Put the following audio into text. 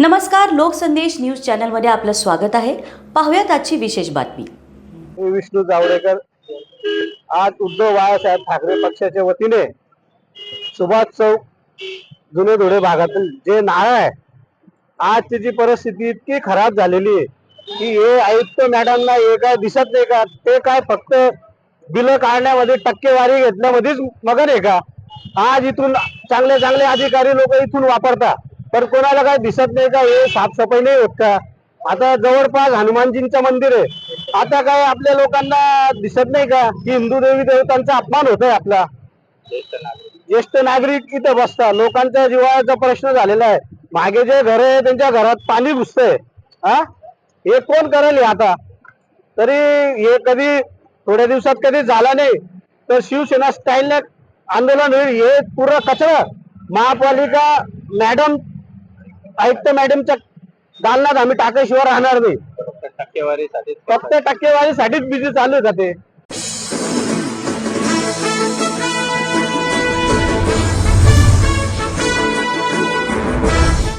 नमस्कार लोकसंदेश न्यूज चॅनलमध्ये आपलं स्वागत आहे. पाहूयात आजची विशेष बातमी. मी विष्णू जावडेकर आज उद्धव बाळासाहेब ठाकरे पक्षाच्या वतीने सुभाष चौक जुने धुळे भागातील जे नाळ आहे आज जी परिस्थिती इतकी खराब झालेली आहे की हे आयुक्त मॅडमना हे काय दिसत नाही का? ते काय फक्त बिलं काढण्यामध्ये टक्केवारी घेतल्यामध्येच मगन आहे का? आज इथून चांगले चांगले अधिकारी लोक इथून वापरतात. पण कोणाला काय दिसत नाही का हे साफसफाई नाही होत का? आता जवळपास हनुमानजींचं मंदिर आहे. आता काय आपल्या लोकांना दिसत नाही का की हिंदू देवी देवतांचा अपमान होतोय आपला? ज्येष्ठ नागरिक. इथं बसतात. लोकांचा जिव्हाळ्याचा प्रश्न झालेला आहे. मागे जे घर आहे त्यांच्या घरात पाणी घुसतंय. हा? हे कोण करेल आता? तरी हे कधी थोड्या दिवसात कधी झाला नाही तर शिवसेना स्टाईलने आंदोलन होईल हे पुरं कचरा. महापालिका मॅडम आयुक्त मॅडमच्या दालनात आम्ही टाकाशिवाय राहणार नाही. फक्त टक्केवारीसाठीच. बिझी चालू आहे का ते.